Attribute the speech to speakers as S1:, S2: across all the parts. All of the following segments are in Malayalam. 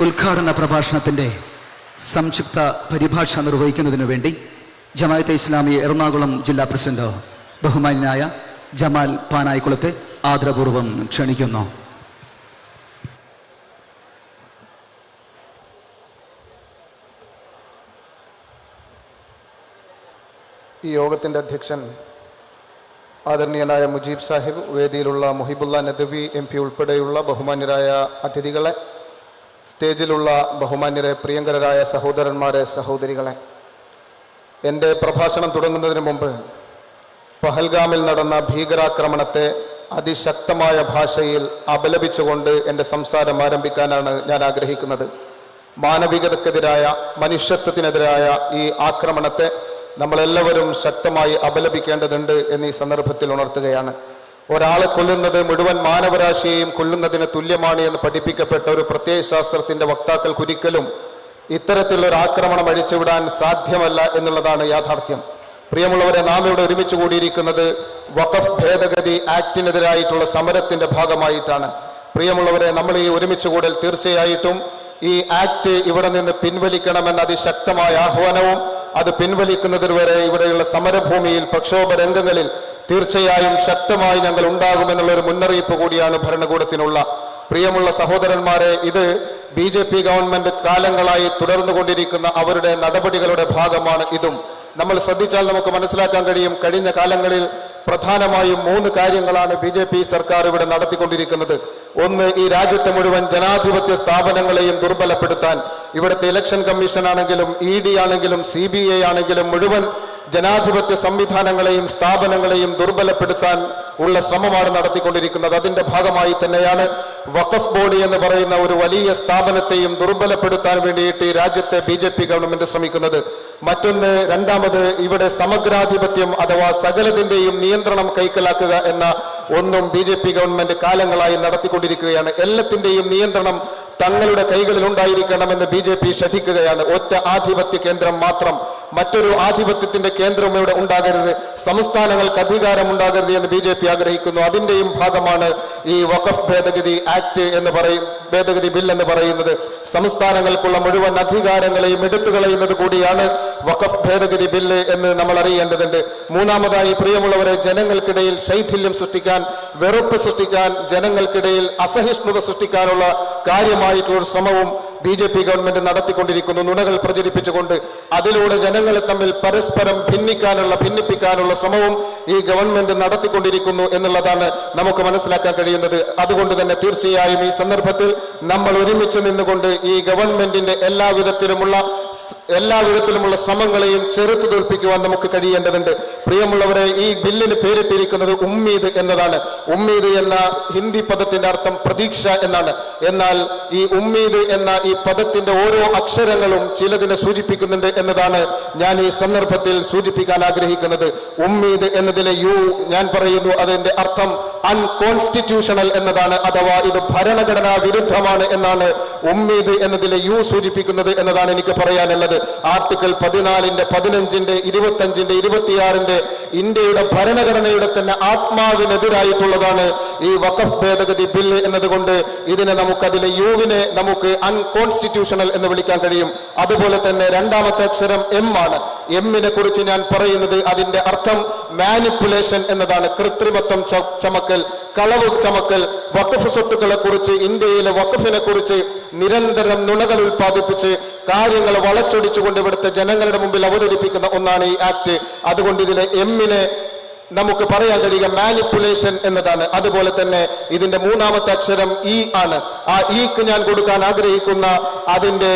S1: ഉദ്ഘാടന പ്രഭാഷണത്തിന്റെ സംക്ഷിപ്ത പരിഭാഷ നിർവഹിക്കുന്നതിനു വേണ്ടി ജമാഅത്തെ ഇസ്ലാമി എറണാകുളം ജില്ലാ പ്രസിഡന്റ് ബഹുമാനായ ജമാൽ പാനായിക്കുളത്തെ ആദരപൂർവം ക്ഷണിക്കുന്നു.
S2: ഈ യോഗത്തിന്റെ അധ്യക്ഷൻ ആദരണീയനായ മുജീബ് സാഹിബ് വേദിയിലുള്ള മുഹിബുല്ല നദവി എം പി ഉൾപ്പെടെയുള്ള ബഹുമാന്യരായ അതിഥികളെ സ്റ്റേജിലുള്ള ബഹുമാന്യരെ പ്രിയങ്കരരായ സഹോദരന്മാരെ സഹോദരികളെ എന്റെ പ്രഭാഷണം തുടങ്ങുന്നതിന് മുമ്പ് പഹൽഗാമിൽ നടന്ന ഭീകരാക്രമണത്തെ അതിശക്തമായ ഭാഷയിൽ അപലപിച്ചുകൊണ്ട് എന്റെ സംസാരം ആരംഭിക്കാനാണ് ഞാൻ ആഗ്രഹിക്കുന്നത്. മാനവികതക്കെതിരായ മനുഷ്യത്വത്തിനെതിരായ ഈ ആക്രമണത്തെ നമ്മളെല്ലാവരും ശക്തമായി അപലപിക്കേണ്ടതുണ്ട് എന്നീ സന്ദർഭത്തിൽ ഉണർത്തുകയാണ്. ഒരാളെ കൊല്ലുന്നത് മുഴുവൻ മാനവരാശിയെയും കൊല്ലുന്നതിന് തുല്യമാണ് എന്ന് പഠിപ്പിക്കപ്പെട്ട ഒരു പ്രത്യയശാസ്ത്രത്തിന്റെ ശാസ്ത്രത്തിന്റെ വക്താക്കൾക്കൊരിക്കലും ഒരു ആക്രമണം അഴിച്ചുവിടാൻ സാധ്യമല്ല എന്നുള്ളതാണ് യാഥാർത്ഥ്യം. പ്രിയമുള്ളവരെ നാം ഇവിടെ ഒരുമിച്ച് കൂടിയിരിക്കുന്നത് വഖഫ് ഭേദഗതി ആക്ടിനെതിരായിട്ടുള്ള സമരത്തിന്റെ ഭാഗമായിട്ടാണ്. പ്രിയമുള്ളവരെ നമ്മൾ ഈ ഒരുമിച്ച് കൂടൽ തീർച്ചയായിട്ടും ഈ ആക്ട് ഇവിടെ നിന്ന് പിൻവലിക്കണമെന്ന അതിശക്തമായ ആഹ്വാനവും അത് പിൻവലിക്കുന്നതിന് വരെ ഇവിടെയുള്ള സമരഭൂമിയിൽ പ്രക്ഷോഭ രംഗങ്ങളിൽ തീർച്ചയായും ശക്തമായി ഞങ്ങൾ ഉണ്ടാകുമെന്നുള്ള ഒരു മുന്നറിയിപ്പ് കൂടിയാണ് ഭരണകൂടത്തിനുള്ള. പ്രിയമുള്ള സഹോദരന്മാരെ ഇത് ബി ജെ പി ഗവൺമെന്റ് കാലങ്ങളായി തുടർന്നുകൊണ്ടിരിക്കുന്ന അവരുടെ നടപടികളുടെ ഭാഗമാണ് ഇതും. നമ്മൾ ശ്രദ്ധിച്ചാൽ നമുക്ക് മനസ്സിലാക്കാൻ കഴിയും കഴിഞ്ഞ കാലങ്ങളിൽ പ്രധാനമായും മൂന്ന് കാര്യങ്ങളാണ് ബി ജെ പി സർക്കാർ ഇവിടെ നടത്തിക്കൊണ്ടിരിക്കുന്നത്. ഒന്ന് ഈ രാജ്യത്തെ മുഴുവൻ ജനാധിപത്യ സ്ഥാപനങ്ങളെയും ദുർബലപ്പെടുത്താൻ. ഇവിടുത്തെ ഇലക്ഷൻ കമ്മീഷൻ ആണെങ്കിലും ഇ ഡി ആണെങ്കിലും സി ബി ഐ ആണെങ്കിലും മുഴുവൻ ജനാധിപത്യ സംവിധാനങ്ങളെയും സ്ഥാപനങ്ങളെയും ദുർബലപ്പെടുത്താൻ ഉള്ള ശ്രമമാണ് നടത്തിക്കൊണ്ടിരിക്കുന്നത്. അതിന്റെ ഭാഗമായി തന്നെയാണ് വഖഫ് ബോർഡ് എന്ന് പറയുന്ന ഒരു വലിയ സ്ഥാപനത്തെയും ദുർബലപ്പെടുത്താൻ വേണ്ടിയിട്ട് ഈ രാജ്യത്തെ ബി ജെ പി ഗവൺമെന്റ് ശ്രമിക്കുന്നത്. മറ്റൊന്ന് രണ്ടാമത് ഇവിടെ സമഗ്രാധിപത്യം അഥവാ സകലതിന്റെയും നിയന്ത്രണം കൈക്കലാക്കുക എന്ന ഒന്നും ബി ജെ പി ഗവൺമെന്റ് കാലങ്ങളായി നടത്തിക്കൊണ്ടിരിക്കുകയാണ്. എല്ലാത്തിന്റെയും നിയന്ത്രണം തങ്ങളുടെ കൈകളിൽ ഉണ്ടായിരിക്കണമെന്ന് ബി ജെ പി ശഠിക്കുകയാണ്. ഒറ്റ ആധിപത്യ കേന്ദ്രം മാത്രം. മറ്റൊരു ആധിപത്യത്തിന്റെ കേന്ദ്രം ഇവിടെ ഉണ്ടാകരുത്. സംസ്ഥാനങ്ങൾക്ക് അധികാരം ഉണ്ടാകരുത് എന്ന് ബി ജെ പി ആഗ്രഹിക്കുന്നു. അതിന്റെയും ഭാഗമാണ് ഈ വഖഫ് ഭേദഗതി ആക്ട് എന്ന് പറയും ഭേദഗതി ബിൽ എന്ന് പറയുന്നത്. സംസ്ഥാനങ്ങൾക്കുള്ള മുഴുവൻ അധികാരങ്ങളെയും എടുത്തു കളയുന്നത് കൂടിയാണ് വഖഫ് ഭേദഗതി ബില്ല് എന്ന് നമ്മൾ അറിയേണ്ടതുണ്ട്. മൂന്നാമതായി പ്രിയമുള്ളവരെ ജനങ്ങൾക്കിടയിൽ ശൈഥില്യം സൃഷ്ടിക്കാൻ വെറുപ്പ് സൃഷ്ടിക്കാൻ ജനങ്ങൾക്കിടയിൽ അസഹിഷ്ണുത സൃഷ്ടിക്കാനുള്ള കാര്യമായിട്ടുള്ള ശ്രമവും ബി ജെ പി ഗവൺമെന്റ് നടത്തിക്കൊണ്ടിരിക്കുന്നു നുണകൾ പ്രചരിപ്പിച്ചുകൊണ്ട് അതിലൂടെ ജനങ്ങളെ തമ്മിൽ പരസ്പരം ഭിന്നിക്കാനുള്ള ഭിന്നിപ്പിക്കാനുള്ള ശ്രമവും ഈ ഗവൺമെന്റ് നടത്തിക്കൊണ്ടിരിക്കുന്നു എന്നുള്ളതാണ് നമുക്ക് മനസ്സിലാക്കാൻ കഴിയുന്നത്. അതുകൊണ്ട് തന്നെ തീർച്ചയായും ഈ സന്ദർഭത്തിൽ നമ്മൾ ഒരുമിച്ച് നിന്നുകൊണ്ട് ഈ ഗവൺമെന്റിന്റെ എല്ലാ വിധത്തിലുമുള്ള എല്ലാ വിധത്തിലുമുള്ള ശ്രമങ്ങളെയും ചെറുത്തു തോൽപ്പിക്കുവാൻ നമുക്ക് കഴിയേണ്ടതുണ്ട്. പ്രിയമുള്ളവരെ ഈ ബില്ലിന് പേരിട്ടിരിക്കുന്നത് ഉമ്മീദ് എന്നതാണ്. ഉമ്മീദ് എന്ന ഹിന്ദി പദത്തിന്റെ അർത്ഥം പ്രതീക്ഷ എന്നാണ്. എന്നാൽ ഈ ഉമ്മീദ് എന്ന ഈ പദത്തിന്റെ ഓരോ അക്ഷരങ്ങളും ചിലതിനെ സൂചിപ്പിക്കുന്നുണ്ട് എന്നതാണ് ഞാൻ ഈ സന്ദർഭത്തിൽ സൂചിപ്പിക്കാൻ ആഗ്രഹിക്കുന്നത്. ഉമ്മീദ് എന്നതിലെ യു ഞാൻ പറയുന്നു അതിന്റെ അർത്ഥം അൺകോൺസ്റ്റിറ്റ്യൂഷണൽ എന്നതാണ്. അഥവാ ഇത് ഭരണഘടനാ വിരുദ്ധമാണ് എന്നാണ് ഉമ്മീദ് എന്നതിലെ യു സൂചിപ്പിക്കുന്നത് എന്നതാണ് എനിക്ക് പറയാനുള്ളത്. ആർട്ടിക്കിൾ പതിനാലിന്റെ പതിനഞ്ചിന്റെ ഇരുപത്തഞ്ചിന്റെ ഇരുപത്തിയാറിന്റെ ഇന്ത്യയുടെ ഭരണഘടനയുടെ തന്നെ ആത്മാവിനെതിരായിട്ടുള്ളതാണ് ഈ വഖഫ് ഭേദഗതി ബില്ല് എന്നതുകൊണ്ട് ഇതിനെ നമുക്ക് അതിലെ യുവിനെ നമുക്ക് അൺകോൺസ്റ്റിറ്റ്യൂഷണൽ എന്ന് വിളിക്കാൻ കഴിയും. അതുപോലെ തന്നെ രണ്ടാമത്തെ അക്ഷരം എം ആണ്. എമ്മിനെ കുറിച്ച് ഞാൻ പറയുന്നത് അതിന്റെ അർത്ഥം മാനിപ്പുലേഷൻ എന്നതാണ്. കൃത്രിമത്വം ചമക്കൽ കളവ് ചമക്കൽ വഖഫ് സ്വത്തുക്കളെ കുറിച്ച് ഇന്ത്യയിലെ വഖഫിനെ കുറിച്ച് നിരന്തരം നുണകൾ ഉൽപ്പാദിപ്പിച്ച് കാര്യങ്ങൾ വളച്ചൊടിച്ചുകൊണ്ട് ഇവിടുത്തെ ജനങ്ങളുടെ മുമ്പിൽ അവതരിപ്പിക്കുന്ന ഒന്നാണ് ഈ ആക്ട് അതുകൊണ്ട് ഇതിലെ എമ്മിനെ നമുക്ക് പറയാൻ കഴിയുക മാനിപ്പുലേഷൻ എന്നതാണ്. അതുപോലെ തന്നെ ഇതിന്റെ മൂന്നാമത്തെ അക്ഷരം ഇ ആണ്. ആ ഇക്ക് ഞാൻ കൊടുക്കാൻ ആഗ്രഹിക്കുന്ന അതിന്റെ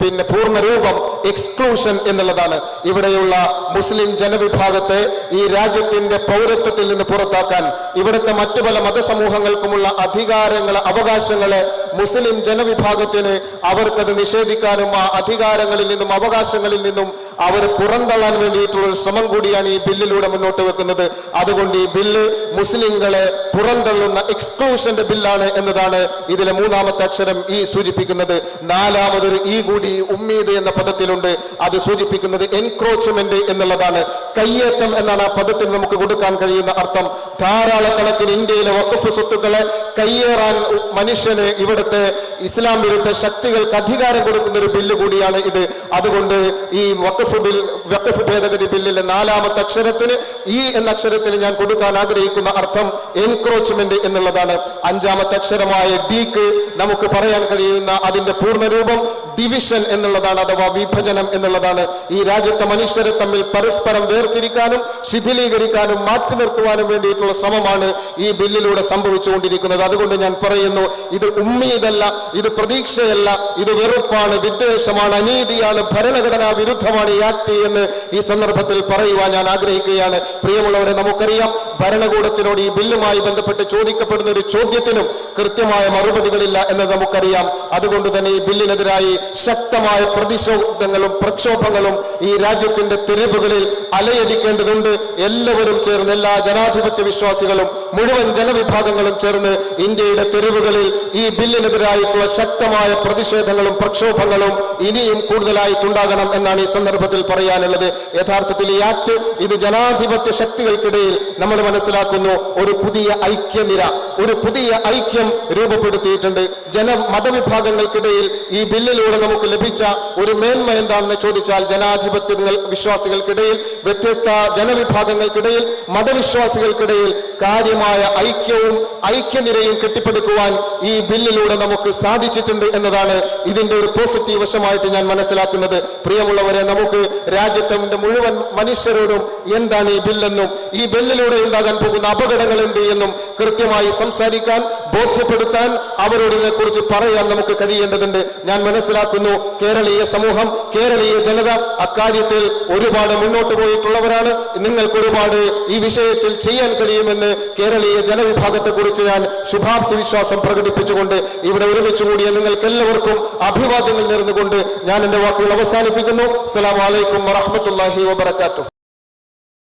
S2: പിന്നെ പൂർണ രൂപം എക്സ്ക്ലൂഷൻ എന്നുള്ളതാണ്. ഇവിടെയുള്ള മുസ്ലിം ജനവിഭാഗത്തെ ഈ രാജ്യത്തിന്റെ പൗരത്വത്തിൽ നിന്ന് പുറത്താക്കാൻ ഇവിടുത്തെ മറ്റു പല മതസമൂഹങ്ങൾക്കുമുള്ള അധികാരങ്ങൾ അവകാശങ്ങളെ മുസ്ലിം ജനവിഭാഗത്തിന് അവർക്കത് നിഷേധിക്കാനും ആ അധികാരങ്ങളിൽ നിന്നും അവകാശങ്ങളിൽ നിന്നും അവർ പുറന്തള്ളാൻ വേണ്ടിയിട്ടുള്ള ശ്രമം കൂടിയാണ് ഈ ബില്ലിലൂടെ മുന്നോട്ട് വെക്കുന്നത്. അതുകൊണ്ട് ഈ ബില്ല് മുസ്ലിങ്ങളെ പുറന്തള്ളുന്ന എക്സ്ക്ലൂഷന്റെ ബില്ലാണ് എന്നതാണ് ഇതിലെ മൂന്നാമത്തെ അക്ഷരം ഈ സൂചിപ്പിക്കുന്നത്. നാലാമതൊരു ഈ കൂടി ഉമ്മീദ് എന്ന പദത്തിലുണ്ട്. അത് സൂചിപ്പിക്കുന്നത് എൻക്രോച്ച്മെന്റ് എന്നുള്ളതാണ്. കയ്യേറ്റം എന്നാണ് ആ പദത്തിന് നമുക്ക് കൊടുക്കാൻ കഴിയുന്ന അർത്ഥം. ധാരാളക്കണക്കിന് ഇന്ത്യയിലെ വഖഫ് സ്വത്തുക്കളെ കയ്യേറാൻ മനുഷ്യന് ഇവിടുത്തെ ഇസ്ലാം വിരുദ്ധ ശക്തികൾക്ക് അധികാരം കൊടുക്കുന്ന ഒരു ബില്ല് കൂടിയാണ് ഇത്. അതുകൊണ്ട് ഈ വഖഫ് ബിൽ വഖഫ് ഭേദഗതി ബില്ലിലെ നാലാമത്തെ അക്ഷരത്തിന് ഈ എന്ന അക്ഷരത്തിന് ഞാൻ കൊടുക്കാൻ ആഗ്രഹിക്കുന്ന അർത്ഥം എൻക്രോച്ച്മെന്റ് എന്നുള്ളതാണ്. അഞ്ചാമത്തെ അക്ഷരമായ ഡിക്ക് നമുക്ക് പറയാൻ കഴിയുന്ന അതിന്റെ പൂർണരൂപം ഡിവിഷൻ എന്നുള്ളതാണ് അഥവാ വിഭജനം എന്നുള്ളതാണ്. ഈ രാജ്യത്തെ മനുഷ്യരെ തമ്മിൽ പരസ്പരം വേർതിരിക്കാനും ശിഥിലീകരിക്കാനും മാറ്റി നിർത്തുവാനും വേണ്ടിയിട്ടുള്ള ശ്രമമാണ് ഈ ബില്ലിലൂടെ സംഭവിച്ചുകൊണ്ടിരിക്കുന്നത്. അതുകൊണ്ട് ഞാൻ പറയുന്നു ഇത് ഉമ്മീദല്ല ഇത് പ്രതീക്ഷയല്ല ഇത് വെറുപ്പാണ് വിദ്വേഷമാണ് അനീതിയാണ് ഭരണഘടനാ വിരുദ്ധമാണ് ഈ ആക്ട് എന്ന് ഈ സന്ദർഭത്തിൽ പറയുവാൻ ഞാൻ ആഗ്രഹിക്കുകയാണ്. പ്രിയമുള്ളവരെ നമുക്കറിയാം ഭരണകൂടത്തിനോട് ഈ ബില്ലുമായി ബന്ധപ്പെട്ട് ചോദിക്കപ്പെടുന്ന ഒരു ചോദ്യത്തിനും കൃത്യമായ മറുപടികളില്ല എന്ന് നമുക്കറിയാം. അതുകൊണ്ട് തന്നെ ഈ ബില്ലിനെതിരായി ശക്തമായ പ്രതിഷേധങ്ങളും പ്രക്ഷോഭങ്ങളും ഈ രാജ്യത്തിന്റെ തെരുവുകളിൽ അലയടിക്കേണ്ടതുണ്ട്. എല്ലാവരും ചേർന്ന് എല്ലാ ജനാധിപത്യ വിശ്വാസികളും മുഴുവൻ ജനവിഭാഗങ്ങളും ചേർന്ന് ഇന്ത്യയുടെ തെരുവുകളിൽ ഈ ബില്ലിനെതിരായിട്ടുള്ള ശക്തമായ പ്രതിഷേധങ്ങളും പ്രക്ഷോഭങ്ങളും ഇനിയും കൂടുതലായിട്ടുണ്ടാകണം എന്നാണ് ഈ സന്ദർഭത്തിൽ പറയാനുള്ളത്. യഥാർത്ഥത്തിൽ ഈ ആക്ട് ഇത് ജനാധിപത്യ ശക്തികൾക്കിടയിൽ നമ്മൾ മനസ്സിലാക്കുന്നു ഒരു പുതിയ ഐക്യനിര ഒരു പുതിയ ഐക്യം രൂപപ്പെടുത്തിയിട്ടുണ്ട്. ജന മതവിഭാഗങ്ങൾക്കിടയിൽ ഈ ബില്ലിലൂടെ നമുക്ക് ലഭിച്ച ഒരു മേന്മ എന്താണെന്ന് ചോദിച്ചാൽ ജനാധിപത്യങ്ങൾ വിശ്വാസികൾക്കിടയിൽ വ്യത്യസ്ത ജനവിഭാഗങ്ങൾക്കിടയിൽ മതവിശ്വാസികൾക്കിടയിൽ കാര്യമായ ഐക്യവും ഐക്യനിരയും കെട്ടിപ്പടുക്കുവാൻ ഈ ബില്ലിലൂടെ നമുക്ക് സാധിച്ചിട്ടുണ്ട് എന്നതാണ് ഇതിന്റെ ഒരു പോസിറ്റീവ് വശമായിട്ട് ഞാൻ മനസ്സിലാക്കുന്നത്. പ്രിയമുള്ളവരെ നമുക്ക് രാജ്യത്തിന്റെ മുഴുവൻ മനുഷ്യരോടും എന്താണ് ഈ ബില്ലെന്നും ഈ ബില്ലിലൂടെ ഉണ്ടാകാൻ പോകുന്ന അപകടങ്ങൾ എന്ത് എന്നും കൃത്യമായി സംസാരിക്കാൻ ബോധ്യപ്പെടുത്താൻ അവരോടിനെ കുറിച്ച് പറയാൻ നമുക്ക് കഴിയേണ്ടതുണ്ട്. ഞാൻ മനസ്സിലാക്കുന്നു കേരളീയ സമൂഹം കേരളീയ ജനത അക്കാര്യത്തിൽ ഒരുപാട് മുന്നോട്ട് പോയിട്ടുള്ളവരാണ്. നിങ്ങൾക്ക് ഒരുപാട് ഈ വിഷയത്തിൽ ചെയ്യാൻ കഴിയുമെന്ന് കേരളീയ ജനവിഭാഗത്തെ കുറിച്ച് ഞാൻ ശുഭാപ്തി വിശ്വാസം പ്രകടിപ്പിച്ചുകൊണ്ട് ഇവിടെ ഒരുമിച്ച് കൂടിയ നിങ്ങൾക്ക് എല്ലാവർക്കും അഭിവാദ്യങ്ങൾ നേർന്നുകൊണ്ട് ഞാൻ എന്റെ വാക്കുകൾ അവസാനിപ്പിക്കുന്നു. അസ്സലാമു വലൈക്കും വറഹ്മത്തുള്ളാഹി വബറകാതുഹു.